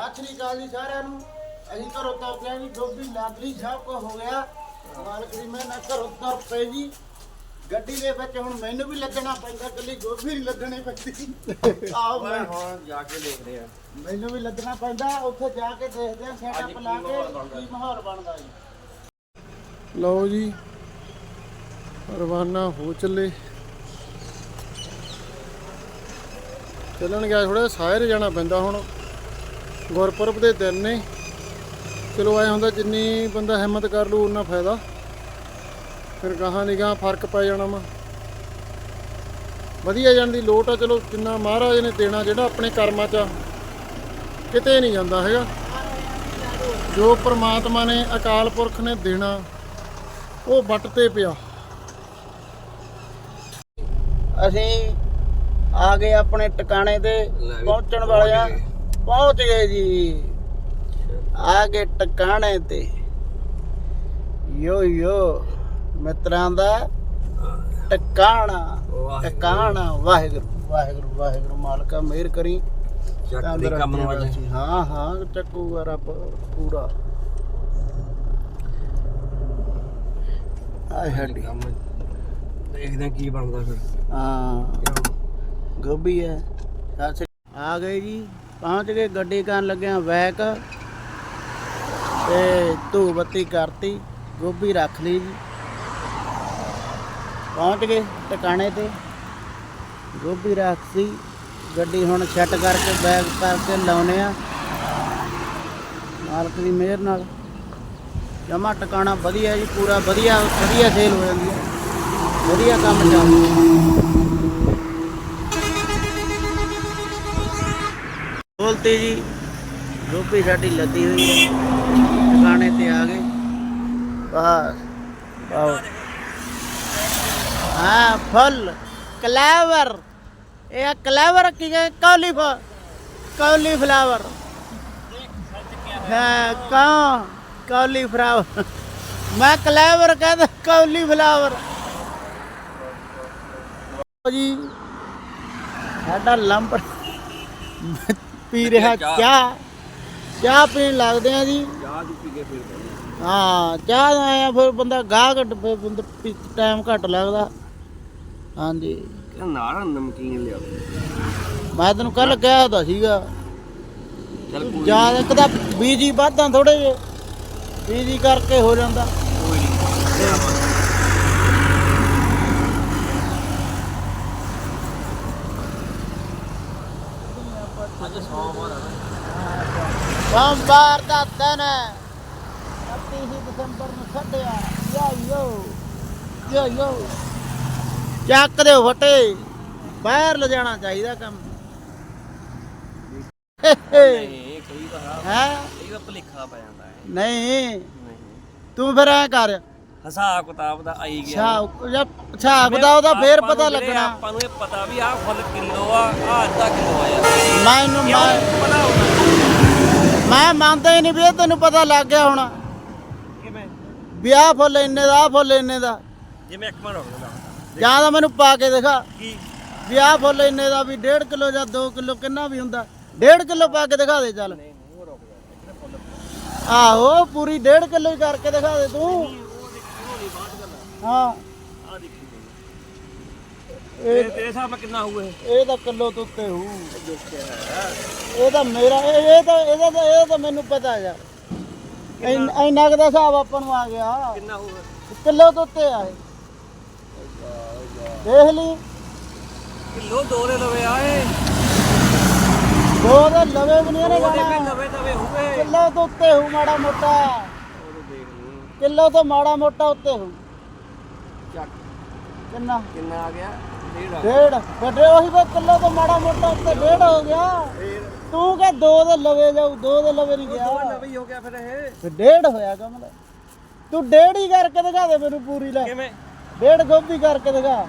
ਸਤਿ ਸ੍ਰੀ ਅਕਾਲ ਜੀ ਸਾਰਿਆਂ ਨੂੰ। ਅਸੀਂ ਘਰੋਂ ਤੁਰ ਪਿਆ ਜੀ ਗੋਭੀ ਲਾਗਲੀ ਸਭ ਕੁਝ ਹੋ ਗਿਆ। ਮਾਲਕ ਦੀ ਮੈਂ ਨਾ ਘਰੋਂ ਤੁਰ ਪਏ ਜੀ। ਗੱਡੀ ਦੇ ਵਿੱਚ ਹੁਣ ਮੈਨੂੰ ਵੀ ਲੱਗਣਾ ਪੈਂਦਾ ਕੱਲੀ ਗੋਭੀ ਨਹੀਂ ਲੱਗਣੀ ਪੈਂਦੀ। ਆਓ ਮੈਂ ਹੁਣ ਜਾ ਕੇ ਦੇਖਦੇ ਆ। ਮੈਨੂੰ ਵੀ ਲੱਗਣਾ ਪੈਂਦਾ ਉੱਥੇ ਜਾ ਕੇ ਦੇਖਦੇ ਆ ਸੈਟਅਪ ਲਾ ਕੇ ਕੀ ਮਾਹੌਲ ਬਣਦਾ ਜੀ। ਲਓ ਜੀ ਰਵਾਨਾ ਹੋ ਚੱਲੇ। ਚੱਲਣ ਗਿਆ ਥੋੜਾ ਸਾਇਰ ਜਾਣਾ ਪੈਂਦਾ ਹੁਣ। ਗੁਰਪੁਰਬ ਦੇ ਦਿਨ ਨੇ। ਚਲੋ ਆਏ ਹੁੰਦਾ ਜਿੰਨੀ ਬੰਦਾ ਹਿੰਮਤ ਕਰ ਲੂ ਉਨਾ ਫਾਇਦਾ। ਫਿਰ ਗਾਹਾਂ ਦੀ ਗਾਹਾਂ ਫ਼ਰਕ ਪੈ ਜਾਣਾ ਵਾ। ਵਧੀਆ ਜਾਣ ਦੀ ਲੋਟ ਆ ਚਲੋ ਜਿੰਨਾ ਮਹਾਰਾਜ ਨੇ ਦੇਣਾ ਜਿਹੜਾ ਆਪਣੇ ਕਰਮਾਂ 'ਚ ਕਿਤੇ ਨਹੀਂ ਜਾਂਦਾ ਹੈਗਾ। ਜੋ ਪ੍ਰਮਾਤਮਾ ਨੇ ਅਕਾਲ ਪੁਰਖ ਨੇ ਦੇਣਾ ਉਹ ਵੱਟ ਤੇ ਪਿਆ। ਅਸੀਂ ਆ ਗਏ ਆਪਣੇ ਟਿਕਾਣੇ ਤੇ ਪਹੁੰਚਣ ਪਹੁੰਚ ਵਾਲੇ ਆ। ਪਹੁੰਚ ਗਏ ਜੀ। ਆ ਗਏ ਟਿਕਾਣੇ ਤੇ। ਯੋ ਯੋ ਮਿੱਤਰਾਂ ਦਾ ਟਿਕਾਣਾ। ਟਿਕਾਣਾ। ਵਾਹਿਗੁਰੂ ਵਾਹਿਗੁਰੂ ਵਾਹਿਗੁਰੂ ਮਾਲਕਾ ਮਿਹਰ ਕਰੀ। ਚੱਕ ਦੇ ਕੰਮ ਨੂੰ ਅੱਜ। ਤੰਦਰੁਸਤੀ ਹਾਂ ਹਾਂ ਚੱਕੂਗਾ ਰੱਬ ਪੂਰਾ। ਆਏ ਹੱਡੀ। ਕੰਮ। ਦੇਖਦੇ ਕੀ ਬਣਦਾ ਫਿਰ। ਹਾਂ। ਗੋਭੀ ਹੈ। ਆ ਗਏ ਜੀ। ਪਹੁੰਚ ਗਏ, ਗੱਡੀ ਕਰਨ ਲੱਗਿਆ ਵੈਕ ਤੇ ਧੂ ਬੱਤੀ ਕਰਤੀ, ਗੋਭੀ ਰੱਖ ਲਈ ਜੀ। ਪਹੁੰਚ ਗਏ ਟਿਕਾਣੇ ਤੇ, ਗੋਭੀ ਰੱਖਤੀ ਗੱਡੀ ਹੁਣ ਸੈੱਟ ਕਰਕੇ ਬੈਗ ਕਰਕੇ ਲਾਉਨੇ ਆ। ਮਾਲਕ ਦੀ ਮਿਹਰ ਨਾਲ। ਜਮਾ ਟਿਕਾਣਾ ਵਧੀਆ ਜੀ, ਪੂਰਾ ਵਧੀਆ ਵਧੀਆ ਸੇਲ ਹੋ ਜਾਂਦੀ ਹੈ ਵਧੀਆ ਕੰਮ ਚੱਲਦਾ। ਬੋਲਤੇ ਜੀ ਗੋਭੀ ਸਾਡੀ ਲੱਦੀ ਹੋਈ ਹੈ। ਟਿਕਾਣੇ ਤੇ ਆ ਗਏ। ਬਸ, ਆਓ। ਹਾਂ, ਫੁੱਲ, ਕਲੇਵਰ। ਇਹ ਕਲੇਵਰ ਕੀ ਹੈ ਕੌਲੀਫ ਕੌਲੀਫਲਾਵਰ। ਹੈ ਕਾਂ ਕੌਲੀਫਲਾਵਰ। ਮੈਂ ਕਲੇਵਰ ਕਹਿੰਦਾ, ਕੌਲੀਫਲਾਵਰ। ਜੀ, ਸਾਡਾ ਲੰਬ ਪੀ ਰਿਹਾ ਚਾਹ। ਚਾਹ। ਪੀਣ ਲੱਗਦੇ ਆ ਜੀ। ਚਾਹ ਦੀ ਪੀ ਕੇ ਫਿਰ ਕਰਾਂਗੇ। ਹਾਂ ਚਾਹ ਦਾ ਆਇਆ ਫਿਰ ਬੰਦਾ ਗਾਹ ਘੱਟ ਫਿਰ ਬੰਦਾ ਟਾਈਮ ਘੱਟ ਲੱਗਦਾ। ਹਾਂਜੀ। ਨਾਲ ਨਮਕੀਨ ਲਿਆ ਮੈਂ ਤੈਨੂੰ ਕੱਲ ਕਿਹਾ ਤਾਂ ਸੀਗਾ। ਚੱਲ ਕੋਈ ਜਾਂ ਇੱਕ ਤਾਂ ਬੀਜੀ ਵੱਧਾਂ ਥੋੜੇ ਜੇ ਬੀਜੀ ਕਰਕੇ ਹੋ ਜਾਂਦਾ। ਕੋਈ ਨਹੀਂ ਅੱਜ ਸੋਮਵਾਰ ਨਾ ਸੋਮਵਾਰ ਦਾ ਦਿਨ ਹੈ। 31 ਦਸੰਬਰ ਨੂੰ ਛੱਡਿਆ। ਯੋ ਯੋ ਯੋ ਯੋ। ਚੱਕ ਦਿਓ ਫਟੇ। ਬਾਹਰ ਲਿਜਾਣਾ ਚਾਹੀਦਾ ਕੰਮ। ਨਹੀਂ ਕਈ ਵਾਰ ਹੈ? ਕਈ ਵਾਰ ਭੁਲੇਖਾ ਪੈ ਜਾਂਦਾ ਹੈ। ਨਹੀਂ। ਨਹੀਂ। ਤੂੰ ਫਿਰ ਐ ਕਰ। ਹਿਸਾਬ ਕਿਤਾਬ ਦਾ ਆਈ ਗਿਆ। ਹਿਸਾਬ ਜਾਂ ਹਿਸਾਬ ਦਾ ਉਹਦਾ ਫੇਰ ਪਤਾ ਲੱਗਣਾ। ਆਪਾਂ ਨੂੰ ਇਹ ਪਤਾ ਵੀ ਆਹ ਫੁੱਲ ਕਿਲੋ ਆ ਆਹ ਅੱਧਾ ਕਿਲੋ ਆ ਯਾਰ ਮੈਂ ਪਤਾ ਹੋਣਾ ਮੈਂ ਮੰਨਦਾ ਹੀ ਨਹੀਂ ਵੀ ਇਹ ਤੈਨੂੰ ਪਤਾ ਲੱਗ ਗਿਆ ਹੁਣ। ਕਿਵੇਂ? ਵੀ ਆਹ ਫੁੱਲ ਇੰਨੇ ਦਾ ਆਹ ਫੁੱਲ ਇੰਨੇ ਦਾ। ਜਿਵੇਂ ਇੱਕ ਮਿੰਟ ਹੋ ਗਿਆ ਜਾਂ ਤਾਂ ਮੈਨੂੰ ਪਾ ਕੇ ਦਿਖਾ। ਕੀ? ਵੀ ਆਹ ਫੁੱਲ ਇੰਨੇ ਦਾ ਵੀ 1.5 ਕਿਲੋ ਜਾਂ 2 ਕਿਲੋ ਕਿੰਨਾ ਵੀ ਹੁੰਦਾ। 1.5 ਕਿਲੋ ਪਾ ਕੇ ਦਿਖਾ ਦੇ ਚੱਲ। ਆਹੋ ਪੂਰੀ 1.5 ਕਿਲੋ ਹੀ ਕਰਕੇ ਦਿਖਾ ਦੇ ਤੂੰ। ਹਾਂ। ਆ ਦੇਖੀ ਇਹ ਤੇਰੇ ਹਿਸਾਬ ਨਾਲ ਕਿੰਨਾ ਹੋਊ ਇਹ? ਇਹ ਤਾਂ ਕਿਲੋ ਤੋਂ ਉੱਤੇ ਹੋਊ। ਇਹ ਤਾਂ ਮੇਰਾ ਇਹ ਇਹ ਤਾਂ ਇਹਦਾ ਤਾਂ ਇਹ ਤਾਂ ਮੈਨੂੰ ਪਤਾ ਯਾਰ। ਇੰਨ- ਇੰਨਾ ਕੁ ਦਾ ਹਿਸਾਬ ਆਪਾਂ ਨੂੰ ਆ ਗਿਆ। ਕਿੰਨਾ ਹੋਊ ਕਿਲੋ ਤੋਂ ਉੱਤੇ ਆ ਇਹ। ਦੇਖ ਲਈ। ਕਿਲੋ ਦੋ ਦੇ ਲਵੇ ਆਏ ਦੋ ਦੇ ਲਵੇ ਵੀ ਨਹੀਂ ਵੀ ਲਵੇ ਹੋਵੇ ਕਿਲੋ ਤੋਂ ਉੱਤੇ ਹੋਊ ਮਾੜਾ ਮੋਟਾ। ਕਿਲੋ ਤੋਂ ਮਾੜਾ ਮੋਟਾ ਉੱਤੇ ਹੋਊ ਚੱਕ। ਕਿੰਨਾ? ਕਿੰਨਾ ਆ ਗਿਆ? ਡੇਢ ਵੱਡੇ ਉਹੀ ਵੀ ਕਿਲੋ ਤੋਂ ਮਾੜਾ ਮੋਟਾ ਉੱਤੇ ਡੇਢ ਹੋ ਗਿਆ। ਤੂੰ ਕਹ ਦੋ ਦੇ ਲਵੇ ਜਾਊ ਦੋ ਦੇ ਲਵੇ ਨਹੀਂ ਦੋ ਗਿਆ। ਲਵੇ ਹੀ ਹੋ ਗਿਆ ਫਿਰ ਇਹ। ਫਿਰ ਡੇਢ ਹੋਇਆ ਕਮਲ ਤੂੰ ਡੇਢ ਹੀ ਕਰਕੇ ਦਿਖਾ ਦੇ ਮੈਨੂੰ ਪੂਰੀ ਲੈ। ਕਿਵੇਂ? ਡੇਢ ਗੋਭੀ ਕਰਕੇ ਦਿਖਾ।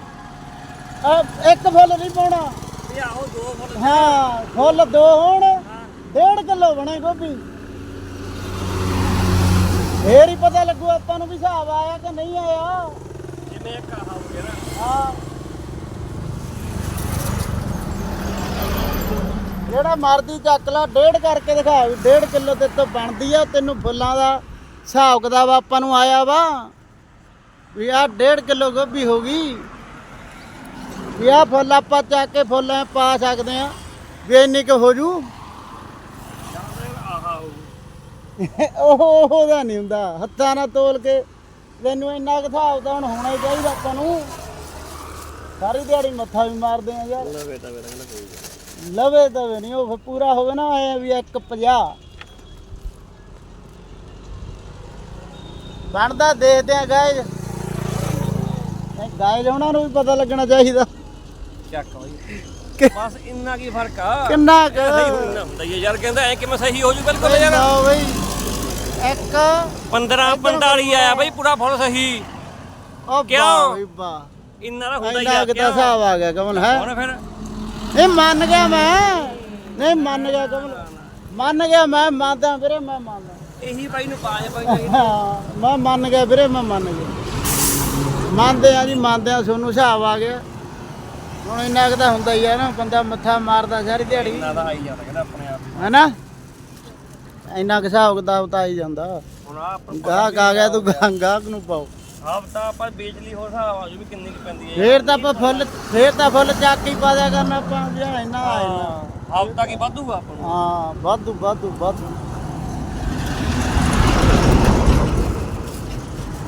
ਆ ਇੱਕ ਫੁੱਲ ਨਹੀਂ ਪਾਉਣਾ। ਇਹ ਆਹੋ ਦੋ ਫੁੱਲ। ਹਾਂ ਫੁੱਲ ਦੋ ਹੋਣ। ਡੇਢ ਕਿਲੋ ਬਣੇ ਗੋਭੀ। ਫੇਰ ਹੀ ਪਤਾ ਲੱਗੂ ਆਪਾਂ ਨੂੰ ਵੀ ਹਿਸਾਬ ਆਇਆ ਕਿ ਨਹੀਂ ਆਇਆ। ਜਿਵੇਂ ਇੱਕ ਆਹ ਹੋ ਗਿਆ ਨਾ। ਹਾਂ। ਜਿਹੜਾ ਮਰਦੀ ਚੱਕ ਲਾ ਡੇਢ ਕਰਕੇ ਦਿਖਾ ਵੀ ਡੇਢ ਕਿਲੋ ਤੇ ਤੋਂ ਬਣਦੀ ਆ ਤੈਨੂੰ ਫੁੱਲਾਂ ਦਾ ਹਿਸਾਬ ਕਿਤਾਬ ਆਪਾਂ ਨੂੰ ਆਇਆ ਵਾ। ਵੀ ਆ ਡੇਢ ਕਿਲੋ ਗੋਭੀ ਹੋ ਗਈ। ਵੀ ਆ ਫੁੱਲ ਆਪਾਂ ਚੱਕ ਕੇ ਫੁੱਲਾਂ ਪਾ ਸਕਦੇ ਆ। ਵੀ ਇੰਨੀ ਕੁ ਹੋ ਜੂ। ਉਹ ਉਹਦਾ ਨਹੀਂ ਹੁੰਦਾ। ਹੱਥਾਂ ਨਾਲ ਤੋਲ ਕੇ ਤੈਨੂੰ ਇੰਨਾ ਕੁ ਹਿਸਾਬ ਤਾਂ ਹੁਣ ਹੋਣਾ ਹੀ ਚਾਹੀਦਾ ਆਪਾਂ ਨੂੰ। ਸਾਰੀ ਦਿਹਾੜੀ ਮੱਥਾ ਵੀ ਮਾਰਦੇ ਆ ਯਾਰ। ਲਵੇ ਤਵੇ ਨਹੀਂ। ਉਹ ਫਿਰ ਪੂਰਾ ਹੋਵੇ ਨਾ ਐ ਵੀ 150 ਬਣਦਾ ਦੇਖਦੇ ਆ ਗਾਇਜ। ਗਾਇਜ ਉਹਨਾਂ ਨੂੰ ਵੀ ਪਤਾ ਲੱਗਣਾ ਚਾਹੀਦਾ। ਚੱਕ ਬਾਈ। ਕਿ- ਬਸ ਇੰਨਾ ਕੀ ਫ਼ਰਕ ਆ? ਕਿੰਨਾ ਕੁ ਸਹੀ ਹੁੰਦਾ ਹੁੰਦਾ ਹੀ ਆ। ਯਾਰ ਕਹਿੰਦਾ ਐ ਕਿਵੇਂ ਸਹੀ ਹੋ ਜੂ ਬਿਲਕੁਲ ਯਾਰ। ਲਓ ਬਈ ਇੱਕ 15 45 ਆਇਆ ਬਾਈ ਪੂਰਾ ਫੁੱਲ ਸਹੀ। ਉਹ ਕਿਉਂ? ਵਾਹ ਬਈ ਵਾਹ ਇੰਨਾ ਦਾ ਹੁੰਦਾ ਹੀ ਇੰਨਾ ਆ ਕਿਤਾ ਹਿਸਾਬ ਆ ਗਿਆ ਕਮਲ ਹੈ? ਹੁਣ ਫਿਰ? ਨਹੀਂ ਮੰਨ ਗਿਆ ਮੈਂ। ਨਹੀਂ ਮੰਨ ਗਿਆ ਕਮਲ। ਮੰਨ ਗਿਆ ਮੈਂ ਮੰਨਦਾ ਵੀਰੇ ਮੈਂ ਮੰਨਦਾ। ਇਹੀ ਬਾਈ ਨੂੰ ਪਾਇਆ ਬਾਈ ਨੂੰ ਹਾਂ ਮੈਂ ਮੰਨ ਗਿਆ ਵੀਰੇ ਮੈਂ ਮੰਨ ਗਿਆ। ਮੰਨਦੇ ਆ ਜੀ ਮੰਨਦੇ ਆ ਤੁਹਾਨੂੰ ਹਿਸਾਬ ਆ ਗਿਆ। ਹੁਣ ਇੰਨਾ ਕੁ ਤਾਂ ਹੁੰਦਾ ਹੀ ਆ ਨਾ ਬੰਦਾ ਮੱਥਾ ਮਾਰਦਾ ਸਾਰੀ ਦਿਹਾੜੀ। ਇੰਨਾ ਦਾ ਆਈ ਜਾਂਦਾ ਕਹਿੰਦਾ ਆਪਣੇ ਆਪ ਹੈਨਾ? ਇੰਨਾ ਕੁ ਹਿਸਾਬ ਕਿਤਾਬ ਤਾਂ ਆਈ ਜਾਂਦਾ। ਹੁਣ ਆ ਗਾਹਕ ਆ ਗਿਆ ਤੂੰ ਗਾਹਕ ਗਾਹਕ ਨੂੰ ਪਾਓ। ਹਾਬ ਤਾਂ ਆਪਾਂ ਵੇਚ ਲਈ ਹੋਰ ਹਿਸਾਬ ਆ ਜੂ ਵੀ ਕਿੰਨੀ ਕੁ ਪੈਂਦੀ ਹੈ। ਫੇਰ ਤਾਂ ਆਪਾਂ ਫੁੱਲ ਫੇਰ ਤਾਂ ਫੁੱਲ ਚੱਕ ਹੀ ਪਾ ਦਿਆ ਕਰਨਾ ਆਪਾਂ ਜਿਹੜਾ ਇੰਨਾ ਆ ਇੰਨਾ। ਹਾਬ ਤਾਂ ਕੀ ਵਾਧੂਗਾ ਆਪਾਂ ਨੂੰ। ਹਾਂ ਵਾਧੂ ਵਾਧੂ ਵਾਧੂ।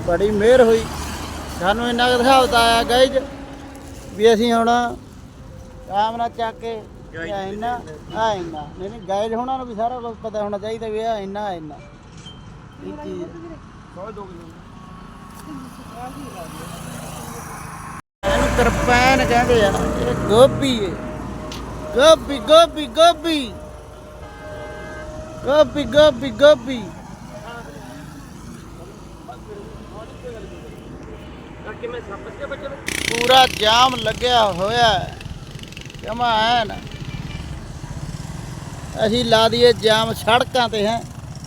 ਬੜੀ ਮਿਹਰ ਹੋਈ। ਸਾਨੂੰ ਇੰਨਾ ਕੁ ਦਿਖਾਵਤਾ ਆਇਆ ਗਾਇਜ। ਵੀ ਅਸੀਂ ਹੁਣ ਆਰਾਮ ਨਾਲ ਚੱਕ ਕੇ ਵੀ ਆਹ ਇੰਨਾ ਆ ਇੰਨਾ। ਨਹੀਂ ਨਹੀਂ ਗਾਇਜ ਹੋਣਾ ਨੂੰ ਵੀ ਸਾਰਾ ਕੁਝ ਪਤਾ ਹੋਣਾ ਚਾਹੀਦਾ ਵੀ ਆ ਇੰਨਾ ਆ ਇੰਨਾ। ਇਹ ਚੀਜ਼ ਇਹਨੂੰ ਤਰਪੈਨ ਕਹਿੰਦੇ ਆ। ਇਹ ਗੋਭੀ ਹੈ ਗੋਭੀ ਗੋਭੀ ਗੋਭੀ। ਗੋਭੀ ਗੋਭੀ ਗੋਭੀ। ਕਿਵੇਂ ਸੱਪ ਕੇ ਬੱਚੇ ਨੂੰ? ਪੂਰਾ ਜਾਮ ਲੱਗਿਆ ਹੋਇਆ ਜਮਾ ਐਨ। ਅਸੀਂ ਲਾ ਦਈਏ ਜਾਮ ਸੜਕਾਂ ਤੇ ਹੈ।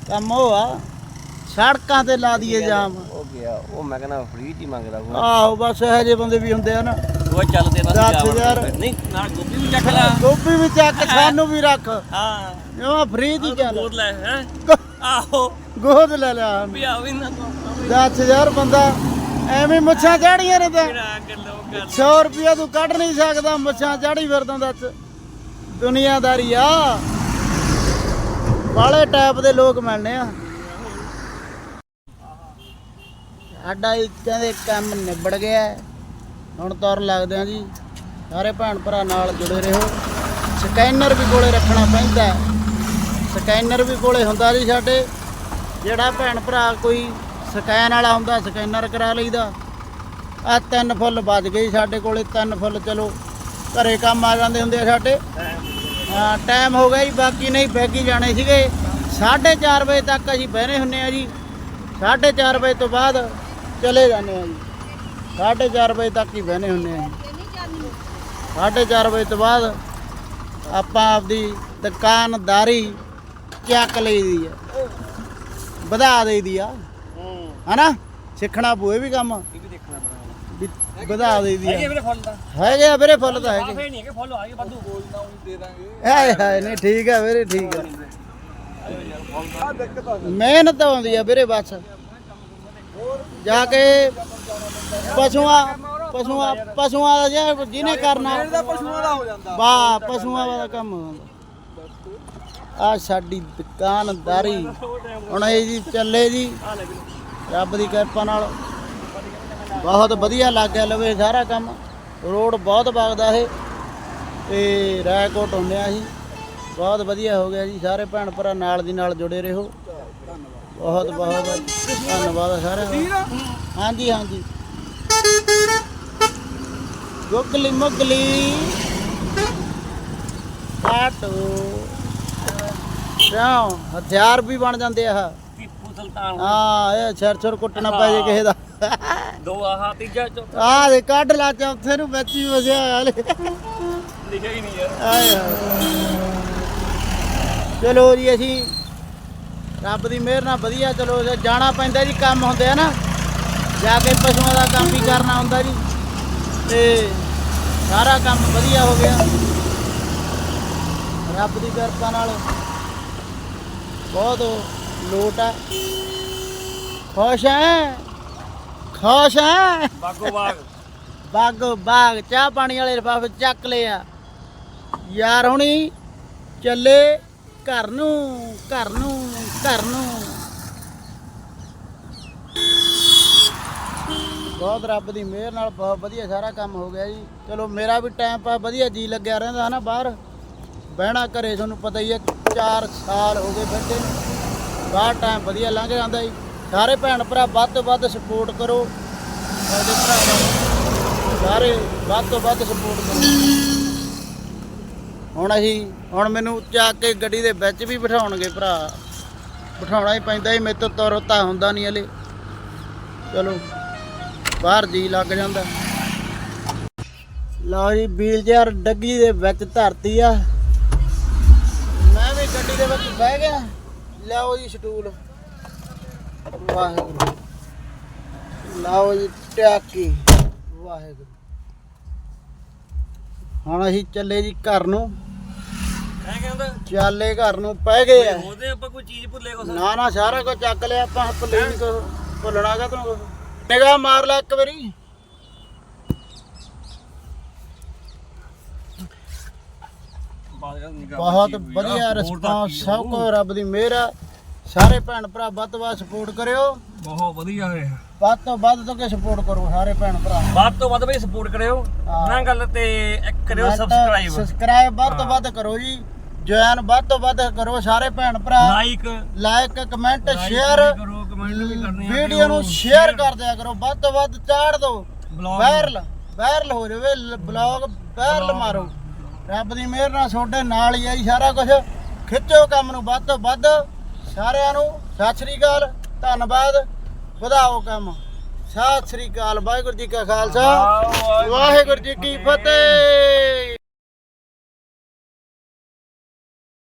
ਕੰਮ ਉਹ ਆ। ਸੜਕਾਂ ਤੇ ਲਾ ਦਈਏ ਜਾਮ। ਉਹ ਗਿਆ। ਉਹ ਮੈਂ ਕਹਿੰਦਾ ਫ੍ਰੀ ਚ ਹੀ ਮੰਗਦਾ ਉਹ ਆਹੋ ਬਸ ਇਹੋ ਜਿਹੇ ਬੰਦੇ ਵੀ ਹੁੰਦੇ ਆ ਨਾ। ਉਹ ਚੱਲਦੇ ਨਾ ਦਸ ਹਜ਼ਾਰ। ਨਹੀਂ ਨਾਲ ਗੋਭੀ ਵੀ ਚੱਕ ਲੈ। ਗੋਭੀ ਵੀ ਚੱਕ ਸਾਨੂੰ ਵੀ ਰੱਖ। ਹਾਂ। ਜਮਾ ਫ੍ਰੀ ਦੀ ਚੱਲ। ਗੋਦ ਲੈ ਹੈ? ਆਹੋ। ਗੋਦ ਲੈ ਲਿਆ। ਵੀ ਆ ਵੀ ਨਾ ਤੂੰ 10000 ਬੰਦਾ। ਐਵੇਂ ਮੁੱਛਾਂ ਚਾੜੀਆਂ ਨੇ ਤਾਂ। ਕਿਹੜਾ ਗੱਲੋਂ ਗੱਲ 100 ਰੁਪਿਆ ਤੂੰ ਕੱਢ ਨਹੀਂ ਸਕਦਾ ਮੁੱਛਾਂ ਚਾੜੀ ਫਿਰਦਾ ਦੱਸ ਦੁਨੀਆਦਾਰੀ ਆ। ਬਾਲੇ ਟਾਈਪ ਦੇ ਲੋਕ ਮਿਲਨੇ ਆ। ਸਾਡਾ ਹੀ ਕਹਿੰਦੇ ਕੰਮ ਨਿਬੜ ਗਿਆ। ਹੁਣ ਤੁਰ ਲੱਗਦੇ ਆ ਜੀ। ਸਾਰੇ ਭੈਣ ਭਰਾ ਨਾਲ ਜੁੜੇ ਰਹੋ। ਸਕੈਨਰ ਵੀ ਕੋਲੇ ਰੱਖਣਾ ਪੈਂਦਾ। ਸਕੈਨਰ ਵੀ ਕੋਲੇ ਹੁੰਦਾ ਜੀ ਸਾਡੇ। ਜਿਹੜਾ ਭੈਣ ਭਰਾ ਕੋਈ ਸਕੈਨ ਵਾਲਾ ਹੁੰਦਾ, ਸਕੈਨਰ ਕਰਾ ਲਈਦਾ। ਆ ਤਿੰਨ ਫੁੱਲ ਵੱਜ ਗਏ ਸਾਡੇ ਕੋਲੇ, ਤਿੰਨ ਫੁੱਲ, ਚਲੋ, ਘਰੇ ਕੰਮ ਆ ਜਾਂਦੇ ਹੁੰਦੇ ਆ ਸਾਡੇ। ਹਾਂ ਟਾਈਮ ਹੋ ਗਿਆ ਜੀ, ਬਾਕੀ ਨਹੀਂ, ਬੈਗੀ ਜਾਣੇ ਸੀਗੇ। 4:30 ਵਜੇ ਤੱਕ ਅਸੀਂ ਬਹਿਨੇ ਹੁੰਨੇ ਆ ਜੀ। 4:30 ਵਜੇ ਤੋਂ ਬਾਅਦ ਚਲੇ ਜਾਂਦੇ ਆ ਜੀ। 4:30 ਵਜੇ ਤੱਕ ਹੀ ਬਹਿਨੇ ਹੁੰਨੇ ਆ ਜੀ। 4:30 ਵਜੇ ਤੋਂ ਬਾਅਦ ਆਪਾਂ ਆਪਦੀ ਦੁਕਾਨਦਾਰੀ ਚੱਕ ਲਈਦੀ ਆ। ਵਧਾ ਦੇਈਦੀ ਆ। ਹਨਾ? ਸਿੱਖਣਾ ਪਊ ਵੀ ਕੰਮ। ਇਹ ਵੀ ਦੇਖਣਾ ਪੈਣਾ ਵੀ। ਵਧਾ ਦੇਈਦੀ ਹੈਗੇ ਆ। ਮੇਰੇ ਫੁੱਲ ਹੈਗੇ ਆ ਵੀਰੇ ਫੁੱਲ ਤਾਂ ਹੈਗੇ। ਆਫੇ ਨਹੀਂ ਕਿ ਫੁੱਲ ਆਏ ਵਾਧੂ ਬੋਲਦਾ ਉਹ ਦੇ ਦਾਂਗੇ। ਹਾਏ ਹਾਏ ਨਹੀਂ ਠੀਕ ਆ ਵੀਰੇ ਠੀਕ ਆ। ਮਿਹਨਤ ਆਉਂਦੀ ਆ ਵੀਰੇ ਬਸ। ਜਾ ਕੇ ਪਸ਼ੂਆਂ ਪਸ਼ੂਆਂ ਪਸ਼ੂਆਂ ਦਾ ਜਿਹੜਾ ਜਿਹਨੇ ਕਰਨਾ। ਪਸ਼ੂਆਂ ਦਾ ਹੋ ਜਾਂਦਾ। ਵਾਹ ਪਸ਼ੂਆਂ ਦਾ ਕੰਮ ਆ ਸਾਡੀ ਦੁਕਾਨਦਾਰੀ। ਹੁਣ ਇਹ ਜੀ ਚੱਲੇ ਜੀ। ਰੱਬ ਦੀ ਕਿਰਪਾ ਨਾਲ। ਬਹੁਤ ਵਧੀਆ ਲੱਗ ਗਿਆ ਲਵੇ ਸਾਰਾ ਕੰਮ। ਰੋਡ ਬਹੁਤ ਵਗਦਾ ਇਹ। ਤੇ ਰੈਕੋਟ ਹੁੰਦੇ ਆ ਜੀ ਬਹੁਤ ਵਧੀਆ ਹੋ ਗਿਆ ਜੀ। ਸਾਰੇ ਭੈਣ ਭਰਾ ਨਾਲ ਦੀ ਨਾਲ ਜੁੜੇ ਰਹੋ। ਬਹੁਤ ਬਹੁਤ ਧੰਨਵਾਦ ਸਾਰਿਆਂ ਦਾ। ਹਾਂਜੀ ਹਾਂਜੀ। ਗੁੱਗਲੀ ਮੁਗਲੀ। ਆਟੋ। ਕਿਉਂ? ਹਥਿਆਰ ਵੀ ਬਣ ਜਾਂਦੇ ਆ ਸੁਲਤਾਨ ਹਾਂ ਇਹ ਛਰ ਛਰ ਕੁੱਟਣਾ ਪੈ ਜੇ ਕਿਸੇ ਦਾ। ਦੋ ਆਹ ਤੀਜਾ ਚੌਥਾ। ਆਹ ਦੇ ਕੱਢ ਲਾ ਚੌਥੇ ਨੂੰ ਵਿੱਚ ਹੀ ਵਸਿਆ ਹੋਇਆ ਹਲੇ। ਲਿਖਿਆ ਹੀ ਨਹੀਂ ਯਾਰ। ਆਏ ਹਾਏ। ਚਲੋ ਜੀ ਅਸੀਂ ਰੱਬ ਦੀ ਮਿਹਰ ਨਾਲ ਵਧੀਆ ਚਲੋ ਜੇ ਜਾਣਾ ਪੈਂਦਾ ਜੀ ਕੰਮ ਹੁੰਦੇ ਆ ਨਾ। ਜਾ ਕੇ ਪਸ਼ੂਆਂ ਦਾ ਕੰਮ ਵੀ ਕਰਨਾ ਹੁੰਦਾ ਜੀ। ਤੇ ਸਾਰਾ ਕੰਮ ਵਧੀਆ ਹੋ ਗਿਆ। ਰੱਬ ਦੀ ਕਿਰਪਾ ਨਾਲ ਬਹੁਤ ਲੋਟ ਆ। ਖੁਸ਼ ਹੈ ਖੁਸ਼ ਹੈ ਬਾਗੋ ਬਾਗ। ਬਾਗ ਬਾਗ ਚਾਹ ਪਾਣੀ ਵਾਲੇ ਲਿਫਾਫੇ ਚੱਕ ਲਏ ਆ। ਯਾਰ ਹੁਣੀ ਚੱਲੇ ਘਰ ਨੂੰ ਘਰ ਨੂੰ ਘਰ ਨੂੰ। ਬਹੁਤ ਰੱਬ ਦੀ ਮਿਹਰ ਨਾਲ ਬਹੁਤ ਵਧੀਆ ਸਾਰਾ ਕੰਮ ਹੋ ਗਿਆ ਜੀ। ਚਲੋ ਮੇਰਾ ਵੀ ਟਾਈਮ ਪਾ ਵਧੀਆ ਜੀ ਲੱਗਿਆ ਰਹਿੰਦਾ ਹਨਾ ਬਾਹਰ। ਬਹਿਣਾ ਘਰੇ ਤੁਹਾਨੂੰ ਪਤਾ ਹੀ ਹੈ 4 ਸਾਲ ਹੋ ਗਏ ਬੈਠੇ ਨੂੰ। ਬਾਹਰ ਟਾਈਮ ਵਧੀਆ ਲੰਘ ਜਾਂਦਾ ਜੀ। ਸਾਰੇ ਭੈਣ ਭਰਾ ਵੱਧ ਤੋਂ ਵੱਧ ਸਪੋਰਟ ਕਰੋ। ਸਾਡੇ ਭਰਾਵਾਂ ਨੂੰ ਸਾਰੇ ਵੱਧ ਤੋਂ ਵੱਧ ਸਪੋਰਟ ਕਰੋ। ਹੁਣ ਅਸੀਂ, ਹੁਣ ਮੈਨੂੰ ਚੱਕ ਕੇ ਗੱਡੀ ਦੇ ਵਿੱਚ ਵੀ ਬਿਠਾਉਣਗੇ ਭਰਾ। ਬਿਠਾਉਣਾ ਹੀ ਪੈਂਦਾ ਹੀ ਮੇਰੇ ਤੋਂ ਤੁਰਤਾ ਹੁੰਦਾ ਨਹੀਂ ਹਲੇ। ਚਲੋ, ਬਾਹਰ ਜੀ ਲੱਗ ਜਾਂਦਾ। ਲਓ ਜੀ, ਵੀਲਚੇਅਰ ਡੱਗੀ ਦੇ ਵਿੱਚ ਧਰਤੀ ਆ। ਮੈਂ ਵੀ ਗੱਡੀ ਦੇ ਵਿੱਚ ਬਹਿ ਗਿਆ। ਲਿਆਓ ਜੀ ਸਟੂਲ। ਵਾਹਿਗੁਰੂ। ਲਾਓ ਜੀ ਟਿਆਕੀ। ਵਾਹਿਗੁਰੂ। ਹੁਣ ਅਸੀਂ ਚੱਲੇ ਜੀ ਘਰ ਨੂੰ। ਐ ਕਹਿੰਦਾ ਚੱਲੇ ਘਰ ਨੂੰ ਪੈ ਗਏ ਆ। ਉਹਦੇ ਆਪਾਂ ਕੋਈ ਚੀਜ਼ ਭੁੱਲੇ ਕੋ ਨਾ ਨਾ ਸਾਰਾ ਕੁਝ ਚੱਕ ਲਿਆ ਆਪਾਂ ਭੁੱਲੇ ਨਹੀਂ ਕੋ ਭੁੱਲਣਾ ਕਾ ਤੂੰ ਨਿਗਾਹ ਮਾਰ ਲੈ ਇੱਕ ਵਾਰੀ। ਬਹੁਤ ਵਧੀਆ ਰਿਸਪਾਂਸ ਸਭ ਕੋ ਰੱਬ ਦੀ ਮਿਹਰ ਆ। ਸਾਰੇ ਭੈਣ ਭਰਾ ਵੱਧ ਤੋਂ ਵੱਧ ਸਪੋਰਟ ਕਰਿਓ। ਬਹੁਤ ਵਧੀਆ ਹੋਇਆ। ਵੱਧ ਤੋਂ ਵੱਧ ਤੋਂ ਕੇ ਸਪੋਰਟ ਕਰੋ ਸਾਰੇ ਭੈਣ ਭਰਾ। ਵੱਧ ਤੋਂ ਵੱਧ ਬਈ ਸਪੋਰਟ ਕਰਿਓ। ਹਾਂ। ਨਾ ਗੱਲ ਤੇ ਇੱਕ ਕਰਿਓ ਸਬਸਕ੍ਰਾਈਬ ਸਬਸਕ੍ਰਾਈਬ ਵੱਧ ਤੋਂ ਵੱਧ ਕਰੋ ਜੀ। ਜੁਆਇਨ ਵੱਧ ਤੋਂ ਵੱਧ ਕਰੋ ਸਾਰੇ ਭੈਣ ਭਰਾ। ਲਾਈਕ ਲਾਈਕ ਕਮੈਂਟ ਸ਼ੇਅਰ ਕਰੋ ਕਮੈਂਟ ਵੀ ਕਰਨੇ ਆ। ਵੀਡੀਓ ਨੂੰ ਸ਼ੇਅਰ ਕਰ ਦਿਆ ਕਰੋ। ਵੱਧ ਤੋਂ ਵੱਧ ਚਾੜ ਦਿਓ। ਵਾਇਰਲ ਵਾਇਰਲ ਹੋ ਜਾਵੇ। ਬਲੌਗ ਵਾਇਰਲ ਮਾਰੋ। ਰੱਬ ਦੀ ਮਿਹਰ ਨਾਲ ਤੁਹਾਡੇ ਨਾਲ ਹੀ ਆਈ ਸਾਰਾ ਕੁਝ ਖਿੱਚੋ ਕੰਮ ਨੂੰ ਵੱਧ ਤੋਂ ਵੱਧ। ਸਾਰਿਆਂ ਨੂੰ ਸਤਿ ਸ੍ਰੀ ਅਕਾਲ ਧੰਨਵਾਦ। ਵਧਾਓ ਕੰਮ। ਸਤਿ ਸ੍ਰੀ ਅਕਾਲ ਵਾਹਿਗੁਰੂ ਜੀ ਕਾ ਖਾਲਸਾ। ਵਾਹਿਗੁਰੂ ਜੀ ਕੀ ਫਤਿਹ।